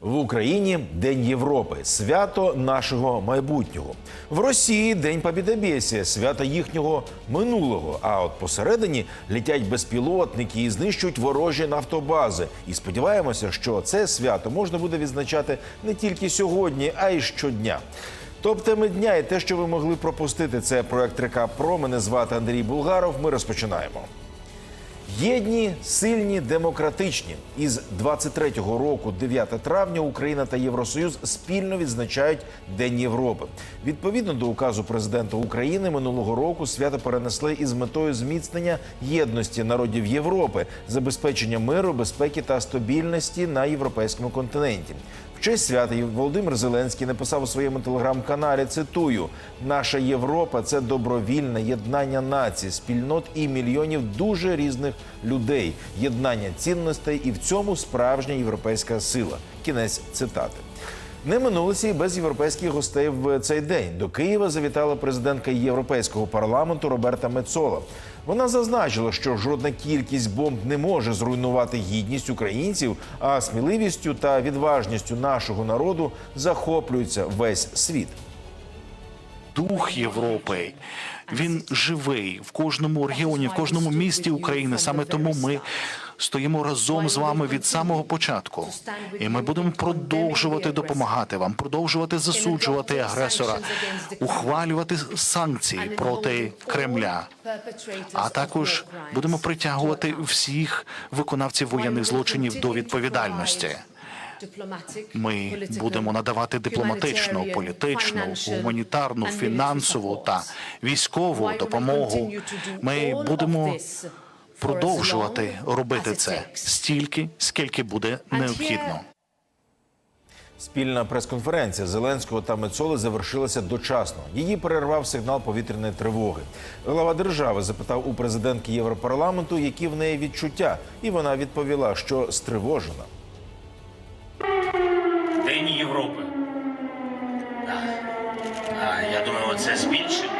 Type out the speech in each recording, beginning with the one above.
В Україні День Європи, свято нашого майбутнього. В Росії День Побєдобєсія, свято їхнього минулого. А от посередині літять безпілотники і знищують ворожі нафтобази. І сподіваємося, що це свято можна буде відзначати не тільки сьогодні, а й щодня. Топ-теми дня і те, що ви могли пропустити, це проект Река Про. Мене звати Андрій Булгаров. Ми розпочинаємо. Єдні, сильні, демократичні. Із 23-го року, 9 травня, Україна та Євросоюз спільно відзначають День Європи. Відповідно до указу президента України минулого року свято перенесли із метою зміцнення єдності народів Європи, забезпечення миру, безпеки та стабільності на європейському континенті. В честь свята Володимир Зеленський написав у своєму телеграм-каналі. Цитую: наша Європа це добровільне єднання націй, спільнот і мільйонів дуже різних людей, єднання цінностей, і в цьому справжня європейська сила. Кінець цитати. Не минулося і без європейських гостей в цей день. До Києва завітала президентка Європейського парламенту Роберта Мецола. Вона зазначила, що жодна кількість бомб не може зруйнувати гідність українців, а сміливістю та відважністю нашого народу захоплюється весь світ. дух Європи. Він живий в кожному регіоні, в кожному місті України. Саме тому ми стоїмо разом з вами від самого початку. І ми будемо продовжувати допомагати вам, продовжувати засуджувати агресора, ухвалювати санкції проти Кремля. А також будемо притягувати всіх виконавців воєнних злочинів до відповідальності. Ми будемо надавати дипломатичну, політичну, гуманітарну, фінансову та військову допомогу. Ми будемо продовжувати робити це стільки, скільки буде необхідно. Спільна прес-конференція Зеленського та Мецоли завершилася дочасно. Її перервав сигнал повітряної тривоги. Глава держави запитав у президентки Європарламенту, які в неї відчуття, і вона відповіла, що стривожена. День Європи. А, я думаю, це збільшення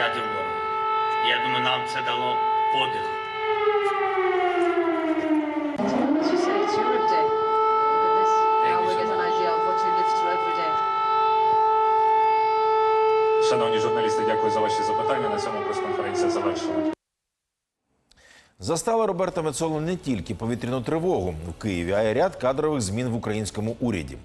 протистояти ворогу. Я думаю, нам це дало подих. Шановні журналісти, дякую за ваші запитання. На цьому прес-конференція завершена. Застала Роберта Мецола не тільки повітряну тривогу в Києві, а й ряд кадрових змін в українському уряді.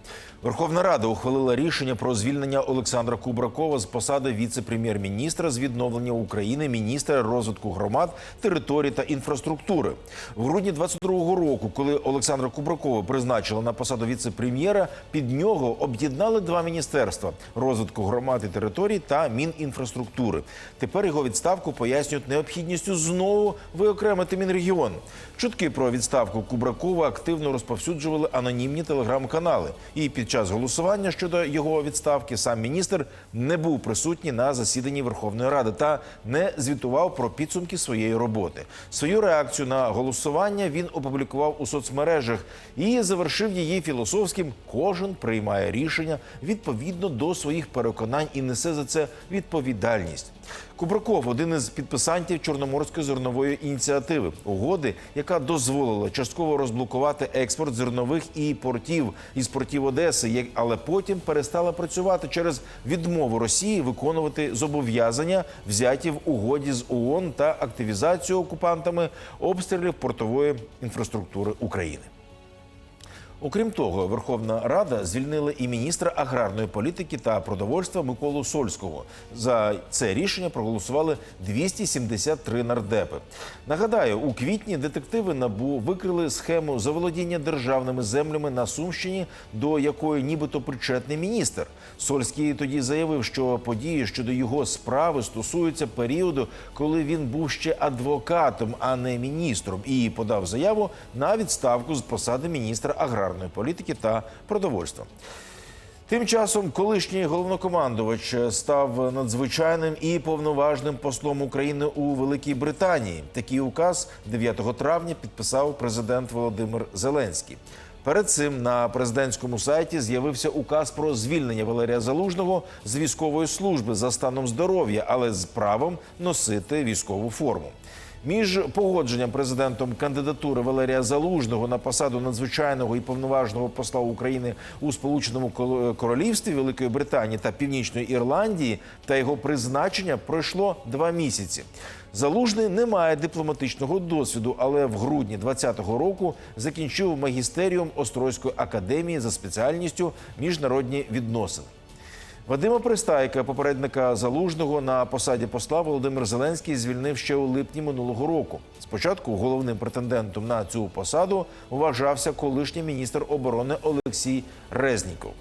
Верховна Рада ухвалила рішення про звільнення Олександра Кубракова з посади віце-прем'єр-міністра з відновлення України, міністра розвитку громад, територій та інфраструктури. В грудні 22-го року, коли Олександра Кубракова призначили на посаду віце-прем'єра, під нього об'єднали два міністерства розвитку громад і територій та Мінінфраструктури. Тепер його відставку пояснюють необхідністю знову виокремити Мінрегіон. Чутки про відставку Кубракова активно розповсюджували анонімні телеграм-канали. І під час голосування щодо його відставки сам міністр не був присутній на засіданні Верховної Ради та не звітував про підсумки своєї роботи. Свою реакцію на голосування він опублікував у соцмережах і завершив її філософським. Кожен приймає рішення відповідно до своїх переконань і несе за це відповідальність. Кубраков один із підписантів Чорноморської зернової ініціативи, угоди, яка дозволила частково розблокувати експорт зернових і портів із портів Одеси, але потім перестала працювати через відмову Росії виконувати зобов'язання, взяті в угоді з ООН та активізацію окупантами обстрілів портової інфраструктури України. Окрім того, Верховна Рада звільнила і міністра аграрної політики та продовольства Миколу Сольського. За це рішення проголосували 273 нардепи. Нагадаю, у квітні детективи набу викрили схему заволодіння державними землями на Сумщині, до якої нібито причетний міністр. Сольський тоді заявив, що події щодо його справи стосуються періоду, коли він був ще адвокатом, а не міністром, і подав заяву на відставку з посади міністра аграрної політики та продовольства. Тим часом колишній головнокомандувач став надзвичайним і повноважним послом України у Великій Британії. Такий указ 9 травня підписав президент Володимир Зеленський. Перед цим на президентському сайті з'явився указ про звільнення Валерія Залужного з військової служби за станом здоров'я, але з правом носити військову форму. Між погодженням президентом кандидатури Валерія Залужного на посаду надзвичайного і повноважного посла України у Сполученому Королівстві Великої Британії та Північної Ірландії та його призначення пройшло два місяці. Залужний не має дипломатичного досвіду, але в грудні 2020 року закінчив магістеріум Острозької академії за спеціальністю міжнародні відносини. Вадима Пристайка, попередника залужного на посаді посла Володимир Зеленський звільнив ще у липні минулого року. Спочатку головним претендентом на цю посаду вважався колишній міністр оборони Олексій Резніков.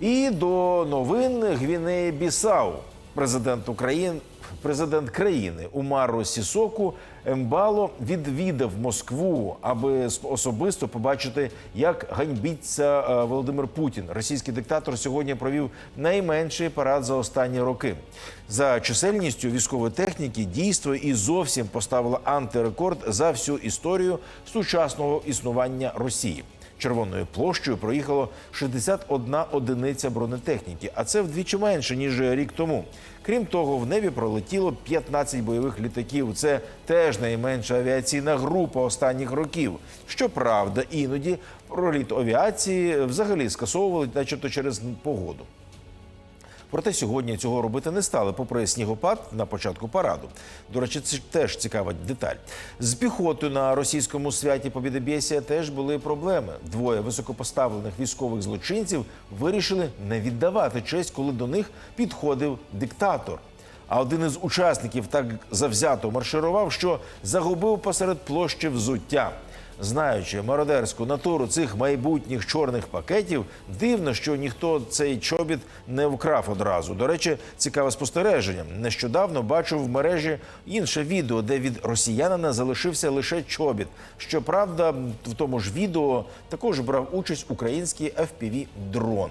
І до новин Гвінеї Бісау. Президент України, президент країни Умару Сісоку Ембало відвідав Москву, аби особисто побачити, як ганьбиться е, Володимир Путін. Російський диктатор сьогодні провів найменший парад за останні роки. За чисельністю військової техніки дійство і зовсім поставило антирекорд за всю історію сучасного існування Росії. Червоною площею проїхало 61 одиниця бронетехніки, а це вдвічі менше ніж рік тому. Крім того, в небі пролетіло 15 бойових літаків. Це теж найменша авіаційна група останніх років. Щоправда, іноді проліт авіації взагалі скасовували, начебто через погоду. Проте сьогодні цього робити не стали, попри снігопад на початку параду. До речі, це теж цікава деталь. З піхотою на російському святі Побєдобєсія теж були проблеми. Двоє високопоставлених військових злочинців вирішили не віддавати честь, коли до них підходив диктатор. А один із учасників так завзято марширував, що загубив посеред площі взуття. Знаючи мародерську натуру цих майбутніх чорних пакетів, дивно, що ніхто цей чобіт не вкрав одразу. До речі, цікаве спостереження. Нещодавно бачив в мережі інше відео, де від росіянина залишився лише чобіт. Щоправда, в тому ж відео також брав участь український fpv дрон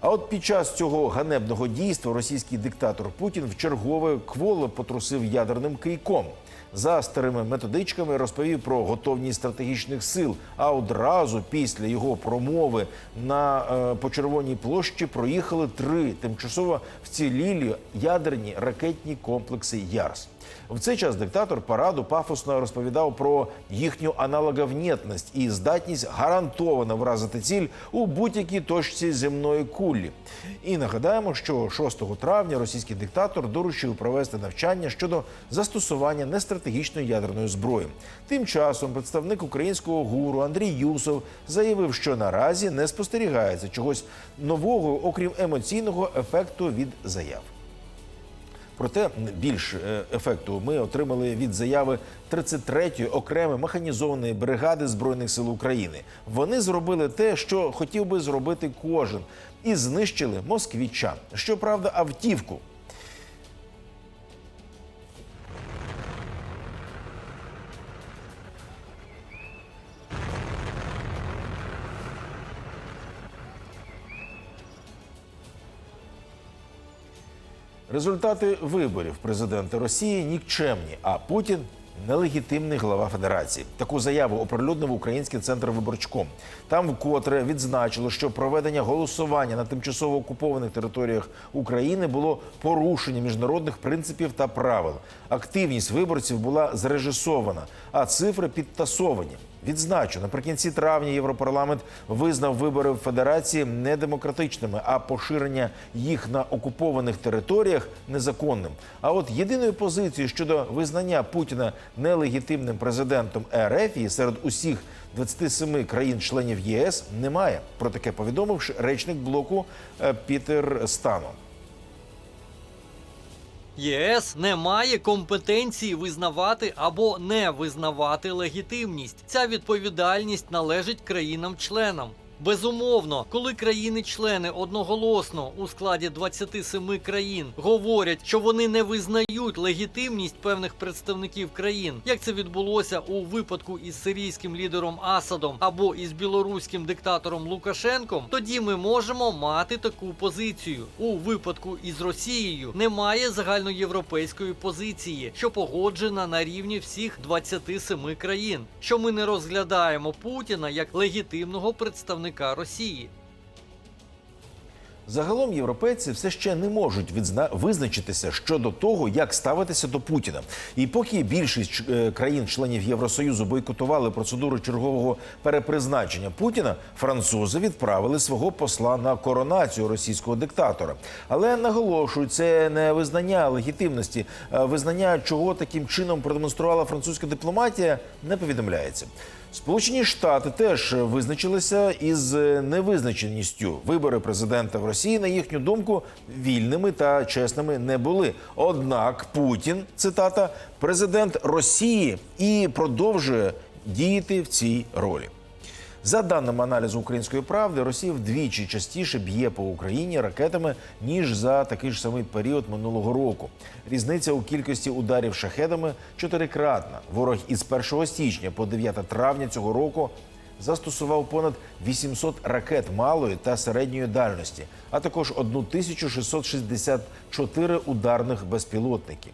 а от під час цього ганебного дійства російський диктатор Путін в чергове кволо потрусив ядерним кийком. За старими методичками розповів про готовність стратегічних сил. А одразу після його промови на е, по червоній площі проїхали три тимчасово вцілілі ядерні ракетні комплекси ЯРС. В цей час диктатор параду пафосно розповідав про їхню аналоговнєтність і здатність гарантовано вразити ціль у будь-якій точці земної кулі. І нагадаємо, що 6 травня російський диктатор доручив провести навчання щодо застосування нестратегічної ядерної зброї. Тим часом представник українського гуру Андрій Юсов заявив, що наразі не спостерігається чогось нового, окрім емоційного ефекту від заяв. Проте більш е, ефекту ми отримали від заяви 33-ї окремої механізованої бригади збройних сил України. Вони зробили те, що хотів би зробити кожен, і знищили москвіча. Щоправда, автівку. Результати виборів президента Росії нікчемні, а Путін нелегітимний глава федерації. Таку заяву оприлюднив український центр виборчком. Там вкотре відзначили, що проведення голосування на тимчасово окупованих територіях України було порушення міжнародних принципів та правил. Активність виборців була зрежисована, а цифри підтасовані. Відзначу, наприкінці травня Європарламент визнав вибори в Федерації недемократичними, а поширення їх на окупованих територіях незаконним. А от єдиної позиції щодо визнання Путіна нелегітимним президентом РФ і серед усіх 27 країн-членів ЄС немає. Про таке повідомив речник блоку е, Пітер Стано. ЄС не має компетенції визнавати або не визнавати легітимність. Ця відповідальність належить країнам-членам. Безумовно, коли країни-члени одноголосно у складі 27 країн говорять, що вони не визнають легітимність певних представників країн, як це відбулося у випадку із сирійським лідером Асадом або із білоруським диктатором Лукашенком, тоді ми можемо мати таку позицію. У випадку із Росією немає загальноєвропейської позиції, що погоджена на рівні всіх 27 країн, що ми не розглядаємо Путіна як легітимного представника Росії. Загалом європейці все ще не можуть відзна... визначитися щодо того, як ставитися до Путіна. І поки більшість е, країн-членів Євросоюзу бойкотували процедуру чергового перепризначення Путіна, французи відправили свого посла на коронацію російського диктатора. Але наголошують, це не визнання легітимності, а визнання, чого таким чином продемонструвала французька дипломатія, не повідомляється. Сполучені Штати теж визначилися із невизначеністю. Вибори президента в Росії, на їхню думку, вільними та чесними не були. Однак Путін, цитата, президент Росії і продовжує діяти в цій ролі. За даними аналізу української правди, Росія вдвічі частіше б'є по Україні ракетами ніж за такий ж самий період минулого року. Різниця у кількості ударів шахедами чотирикратна. Ворог із 1 січня по 9 травня цього року застосував понад 800 ракет малої та середньої дальності, а також 1664 ударних безпілотники.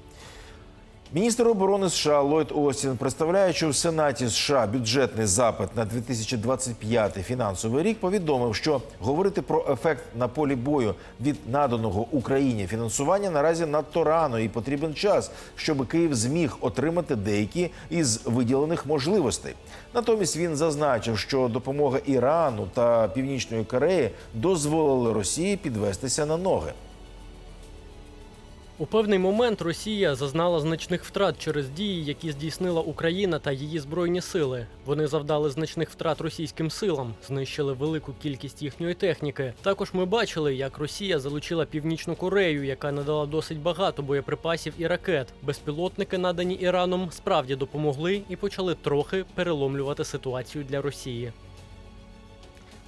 Міністр оборони США Ллойд Остін, представляючи в Сенаті США бюджетний запит на 2025 фінансовий рік, повідомив, що говорити про ефект на полі бою від наданого Україні фінансування наразі надто рано і потрібен час, щоб Київ зміг отримати деякі із виділених можливостей. Натомість він зазначив, що допомога Ірану та Північної Кореї дозволили Росії підвестися на ноги. У певний момент Росія зазнала значних втрат через дії, які здійснила Україна та її збройні сили. Вони завдали значних втрат російським силам, знищили велику кількість їхньої техніки. Також ми бачили, як Росія залучила Північну Корею, яка надала досить багато боєприпасів і ракет. Безпілотники, надані Іраном, справді допомогли і почали трохи переломлювати ситуацію для Росії.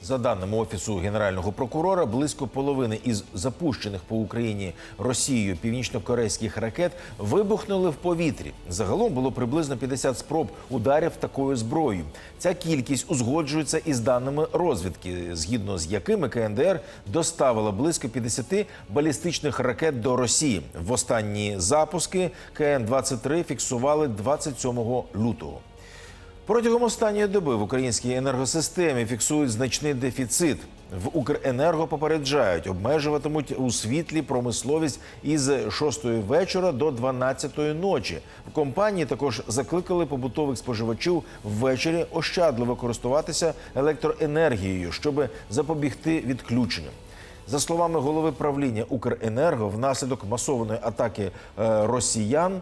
За даними офісу генерального прокурора, близько половини із запущених по Україні Росією північно-корейських ракет вибухнули в повітрі. Загалом було приблизно 50 спроб ударів такою зброєю. Ця кількість узгоджується із даними розвідки, згідно з якими КНДР доставила близько 50 балістичних ракет до Росії. В останні запуски КН-23 фіксували 27 лютого. Протягом останньої доби в українській енергосистемі фіксують значний дефіцит. В Укренерго попереджають, обмежуватимуть у світлі промисловість із 6 вечора до 12 ночі. В компанії також закликали побутових споживачів ввечері ощадливо користуватися електроенергією, щоб запобігти відключенням. За словами голови правління Укренерго, внаслідок масованої атаки е, росіян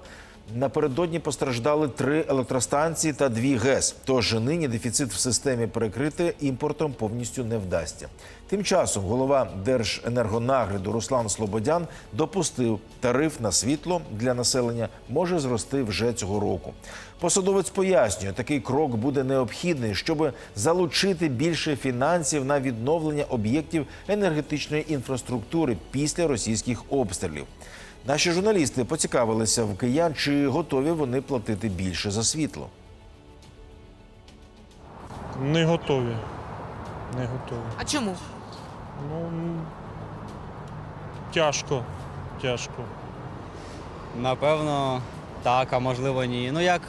напередодні постраждали три електростанції та дві ГЕС. Тож нині дефіцит в системі перекрити імпортом повністю не вдасться. Тим часом голова Держенергонагляду Руслан Слободян допустив, тариф на світло для населення може зрости вже цього року. Посадовець пояснює, такий крок буде необхідний, щоб залучити більше фінансів на відновлення об'єктів енергетичної інфраструктури після російських обстрілів. Наші журналісти поцікавилися в киян, чи готові вони платити більше за світло. Не готові. Не готові. А чому? Ну тяжко. Тяжко. Напевно, так, а можливо ні. Ну як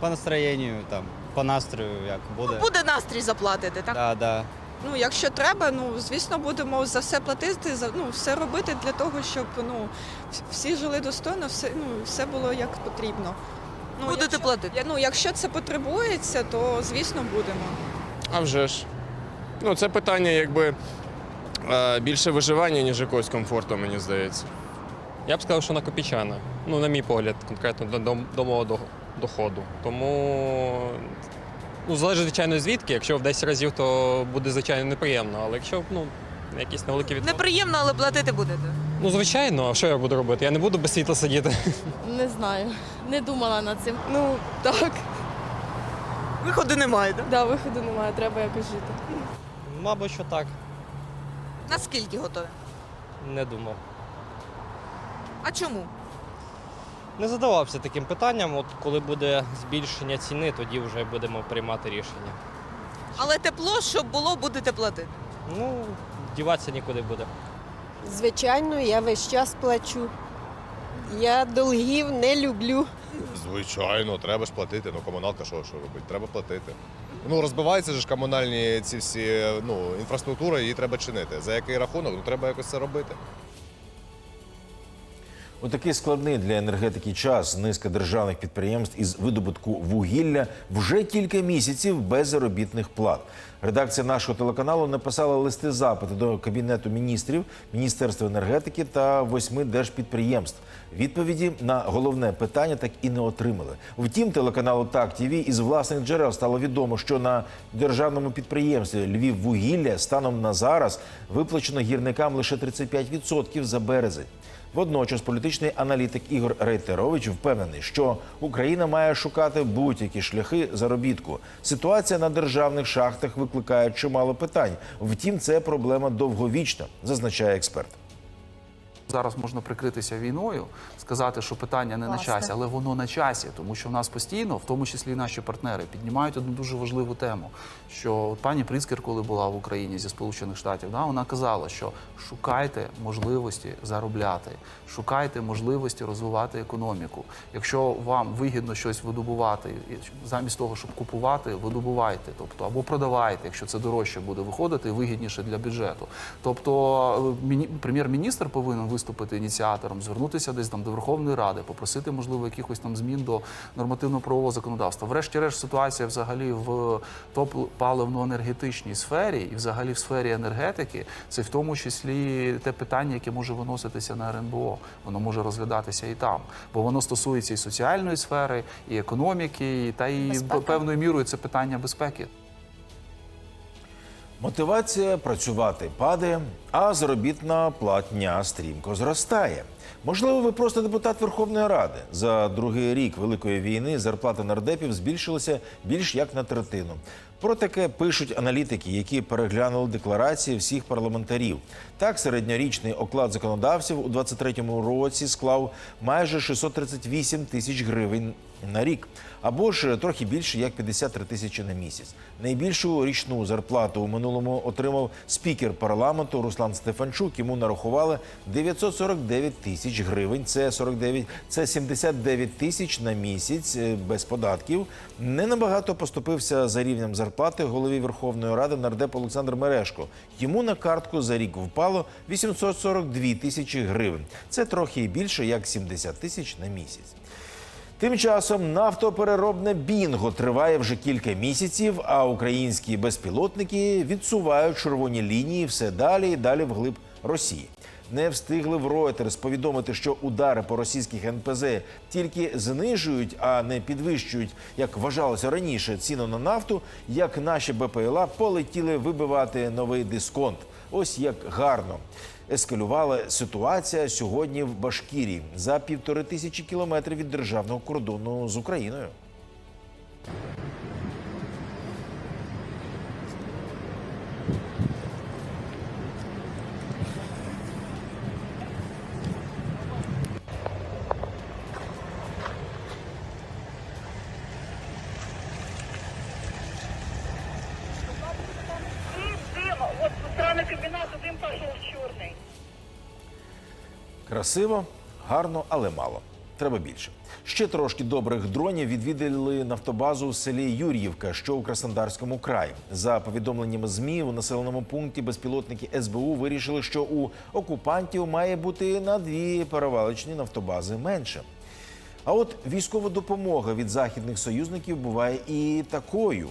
по настроєнню, там, по настрою, як буде. Буде настрій заплатити, так? Да, да. Ну, якщо треба, ну звісно, будемо за все платити, за ну все робити для того, щоб ну всі жили достойно, все ну все було як потрібно. Ну, Будете якщо, платити? я- Ну, якщо це потребується, то звісно будемо. А вже ж. Ну, це питання якби е, більше виживання, ніж якогось комфорту, мені здається. Я б сказав, що на Копічана. Ну, на мій погляд, конкретно до, до мого доходу. Тому ну, залежить, звичайно, звідки. Якщо в 10 разів, то буде, звичайно, неприємно. Але якщо ну, якісь невеликі відсотки. Неприємно, але платити будете. Ну, звичайно, а що я буду робити? Я не буду без світла сидіти. Не знаю, не думала над цим. Ну так, Виходу немає, так? да, виходу немає, треба якось жити. Мабуть, що так. Наскільки готові? Не думав. А чому? Не задавався таким питанням. От коли буде збільшення ціни, тоді вже будемо приймати рішення. Але тепло, щоб було, будете платити. Ну, діватися нікуди буде. Звичайно, я весь час плачу. Я долгів не люблю. Звичайно, треба ж платити. Ну, комуналка що, що робить? Треба платити. Ну, розбиваються ж комунальні ці всі ну, інфраструктури, її треба чинити. За який рахунок? Ну, треба якось це робити. У такий складний для енергетики час низка державних підприємств із видобутку вугілля вже кілька місяців без заробітних плат. Редакція нашого телеканалу написала листи запити до кабінету міністрів, міністерства енергетики та восьми держпідприємств. Відповіді на головне питання так і не отримали. Втім, телеканалу Так ТІВІ із власних джерел стало відомо, що на державному підприємстві Львів вугілля станом на зараз виплачено гірникам лише 35% за березень. Водночас політичний аналітик Ігор Рейтерович впевнений, що Україна має шукати будь-які шляхи заробітку. Ситуація на державних шахтах викликає чимало питань. Втім, це проблема довговічна, зазначає експерт. Зараз можна прикритися війною, сказати, що питання не на часі, але воно на часі, тому що в нас постійно, в тому числі і наші партнери, піднімають одну дуже важливу тему. Що пані Пріцкер, коли була в Україні зі Сполучених Штатів, да, вона казала, що шукайте можливості заробляти, шукайте можливості розвивати економіку. Якщо вам вигідно щось видобувати, і замість того, щоб купувати, видобувайте, тобто або продавайте, якщо це дорожче буде виходити, і вигідніше для бюджету. Тобто е, міні- прем'єр-міністр повинен виступити ініціатором, звернутися десь там до Верховної Ради, попросити, можливо, якихось там змін до нормативно-правового законодавства. Врешті-решт, ситуація взагалі в топ-паливно-енергетичній сфері і взагалі в сфері енергетики, це в тому числі те питання, яке може виноситися на РНБО. Воно може розглядатися і там, бо воно стосується і соціальної сфери, і економіки, і- та і Безпеки. певною мірою це питання безпеки. Мотивація працювати падає, а заробітна платня стрімко зростає. Можливо, ви просто депутат Верховної Ради. За другий рік великої війни зарплата нардепів збільшилася більш як на третину. Про таке пишуть аналітики, які переглянули декларації всіх парламентарів. Так, середньорічний оклад законодавців у 2023 році склав майже 638 тисяч гривень на рік, або ж трохи більше як 53 тисячі на місяць. Найбільшу річну зарплату у минулому отримав спікер парламенту Руслан Стефанчук. Йому нарахували 949 тисяч гривень. Це 49, це 79 тисяч на місяць е, без податків. Не набагато поступився за рівнем зарплати голові Верховної Ради нардеп Олександр Мерешко. Йому на картку за рік впало 842 тисячі гривень. Це трохи більше як 70 тисяч на місяць. Тим часом нафтопереробне бінго триває вже кілька місяців, а українські безпілотники відсувають червоні лінії все далі і далі вглиб Росії. Не встигли в Reuters повідомити, що удари по російських НПЗ тільки знижують, а не підвищують, як вважалося раніше, ціну на нафту, як наші БПЛА полетіли вибивати новий дисконт. Ось як гарно ескалювала ситуація сьогодні в Башкірії за півтори тисячі кілометрів від державного кордону з Україною. Красиво, гарно, але мало. Треба більше. Ще трошки добрих дронів відвідали нафтобазу в селі Юр'ївка, що у Краснодарському краї. За повідомленнями змі у населеному пункті безпілотники СБУ вирішили, що у окупантів має бути на дві перевалочні нафтобази менше. А от військова допомога від західних союзників буває і такою.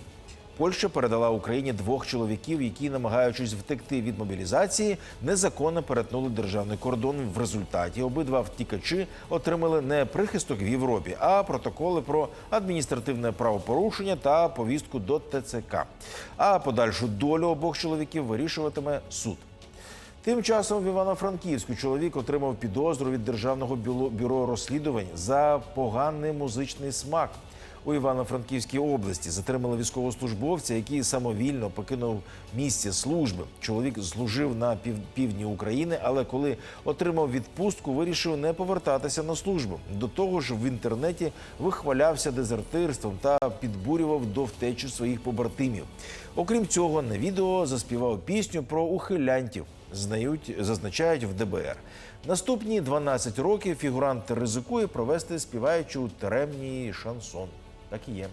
Польща передала Україні двох чоловіків, які, намагаючись втекти від мобілізації, незаконно перетнули державний кордон. В результаті обидва втікачі отримали не прихисток в Європі, а протоколи про адміністративне правопорушення та повістку до ТЦК. А подальшу долю обох чоловіків вирішуватиме суд. Тим часом в Івано-Франківську чоловік отримав підозру від державного бюро, розслідувань за поганий музичний смак. У Івано-Франківській області затримали військовослужбовця, який самовільно покинув місце служби. Чоловік служив на пів, півдні України, але коли отримав відпустку, вирішив не повертатися на службу. До того ж, в інтернеті вихвалявся дезертирством та підбурював до втечі своїх побратимів. Окрім цього, на відео заспівав пісню про ухилянтів знають, зазначають в ДБР. Наступні 12 років фігурант ризикує провести співаючи у теремній шансон. Так і є.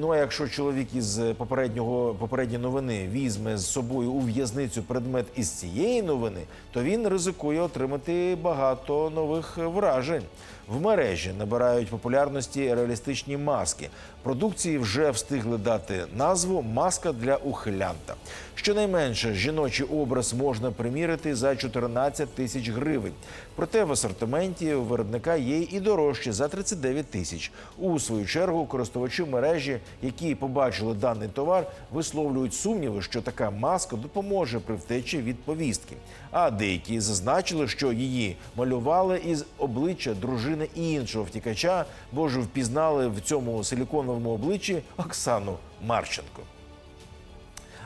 Ну а якщо чоловік із попереднього попередньої новини візьме з собою у в'язницю предмет із цієї новини, то він ризикує отримати багато нових вражень. В мережі набирають популярності реалістичні маски. Продукції вже встигли дати назву Маска для ухилянта. Щонайменше жіночий образ можна примірити за 14 тисяч гривень. Проте в асортименті у виробника є і дорожчі за 39 тисяч. У свою чергу користувачі мережі, які побачили даний товар, висловлюють сумніви, що така маска допоможе при втечі від повістки. А деякі зазначили, що її малювали із обличчя дружини іншого втікача, бо ж впізнали в цьому силіконовому обличчі Оксану Марченко.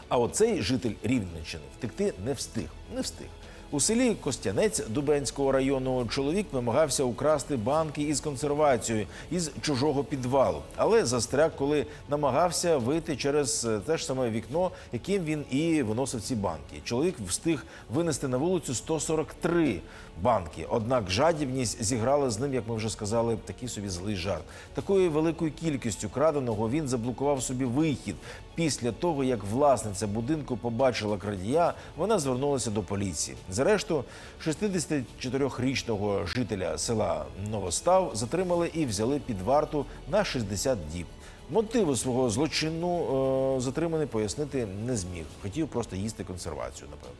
А оцей житель Рівненщини втекти не встиг. Не встиг. У селі Костянець Дубенського району чоловік намагався украсти банки із консервацією із чужого підвалу, але застряг, коли намагався вийти через е, те ж саме вікно, яким він і виносив ці банки. Чоловік встиг винести на вулицю 143 банки. Однак жадібність зіграла з ним, як ми вже сказали, такий собі злий жарт. Такою великою кількістю краденого він заблокував собі вихід. Після того, як власниця будинку побачила крадія, вона звернулася до поліції. Зрештою, 64-річного жителя села Новостав затримали і взяли під варту на 60 діб. Мотиви свого злочину е, затриманий пояснити не зміг. Хотів просто їсти консервацію, напевно.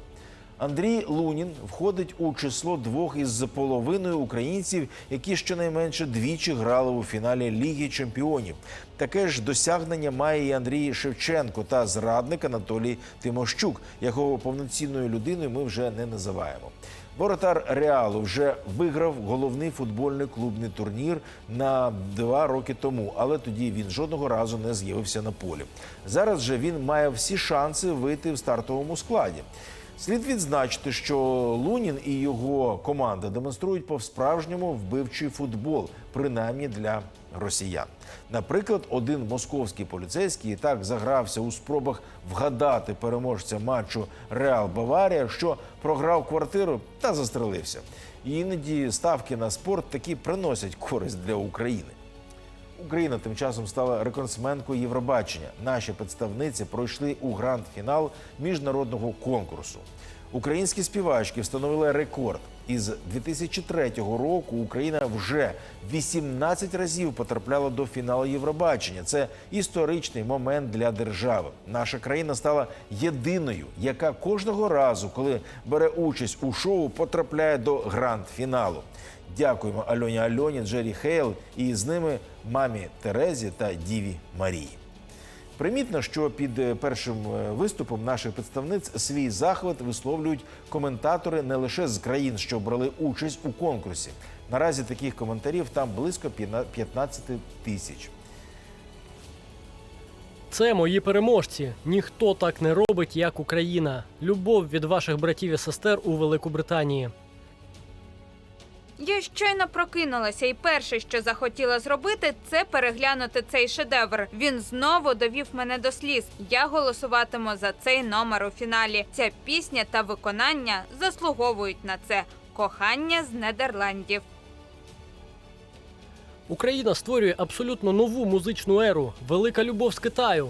Андрій Лунін входить у число двох із половиною українців, які щонайменше двічі грали у фіналі Ліги Чемпіонів. Таке ж досягнення має і Андрій Шевченко та зрадник Анатолій Тимощук, якого повноцінною людиною ми вже не називаємо. Воротар Реалу вже виграв головний футбольний клубний турнір на два роки тому, але тоді він жодного разу не з'явився на полі. Зараз же він має всі шанси вийти в стартовому складі. Слід відзначити, що Лунін і його команда демонструють по-справжньому вбивчий футбол, принаймні для росіян. Наприклад, один московський поліцейський так загрався у спробах вгадати переможця матчу Реал Баварія, що програв квартиру та застрелився. І іноді ставки на спорт таки приносять користь для України. Україна тим часом стала рекордсменкою Євробачення. Наші представниці пройшли у гранд-фінал міжнародного конкурсу. Українські співачки встановили рекорд. Із 2003 року Україна вже 18 разів потрапляла до фіналу Євробачення. Це історичний момент для держави. Наша країна стала єдиною, яка кожного разу, коли бере участь у шоу, потрапляє до гранд-фіналу. Дякуємо Альоні Альоні, Джері Хейл і з ними мамі Терезі та Діві Марії. Примітно, що під е, першим е, виступом наших представниць свій захват висловлюють коментатори не лише з країн, що брали участь у конкурсі. Наразі таких коментарів там близько 15 тисяч. Це мої переможці. Ніхто так не робить, як Україна. Любов від ваших братів і сестер у Велику Британії. Я щойно прокинулася, і перше, що захотіла зробити, це переглянути цей шедевр. Він знову довів мене до сліз. Я голосуватиму за цей номер у фіналі. Ця пісня та виконання заслуговують на це. Кохання з Нідерландів. Україна створює абсолютно нову музичну еру. Велика любов з Китаю.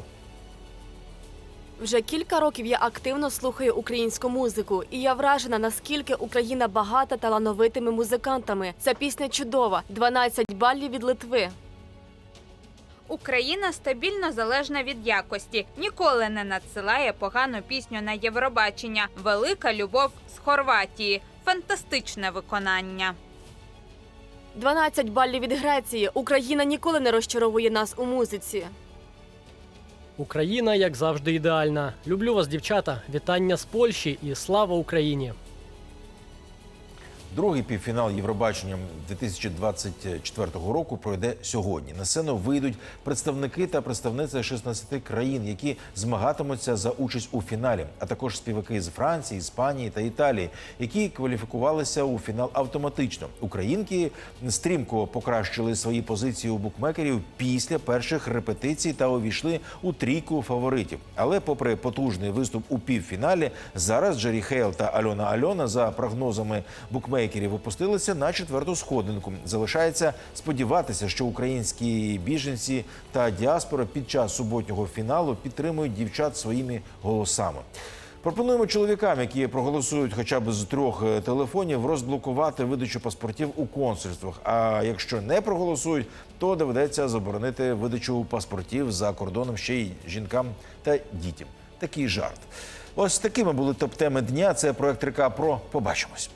Вже кілька років я активно слухаю українську музику, і я вражена, наскільки Україна багата талановитими музикантами. Ця пісня чудова. 12 балів від Литви. Україна стабільно залежна від якості, ніколи не надсилає погану пісню на Євробачення. Велика любов з Хорватії. Фантастичне виконання. 12 балів від Греції. Україна ніколи не розчаровує нас у музиці. Україна, як завжди, ідеальна. Люблю вас, дівчата. Вітання з Польщі і слава Україні! Другий півфінал Євробачення 2024 року пройде сьогодні. На сцену вийдуть представники та представниці 16 країн, які змагатимуться за участь у фіналі, а також співаки з Франції, Іспанії та Італії, які кваліфікувалися у фінал автоматично. Українки стрімко покращили свої позиції у букмекерів після перших репетицій та увійшли у трійку фаворитів. Але, попри потужний виступ у півфіналі, зараз Джері Хейл та Альона Альона за прогнозами букмекерів букмекерів опустилися на четверту сходинку. Залишається сподіватися, що українські біженці та діаспора під час суботнього фіналу підтримують дівчат своїми голосами. Пропонуємо чоловікам, які проголосують хоча б з трьох е, телефонів, розблокувати видачу паспортів у консульствах. А якщо не проголосують, то доведеться заборонити видачу паспортів за кордоном ще й жінкам та дітям. Такий жарт. Ось такими були топ-теми дня. Це проект Река Про. Побачимось.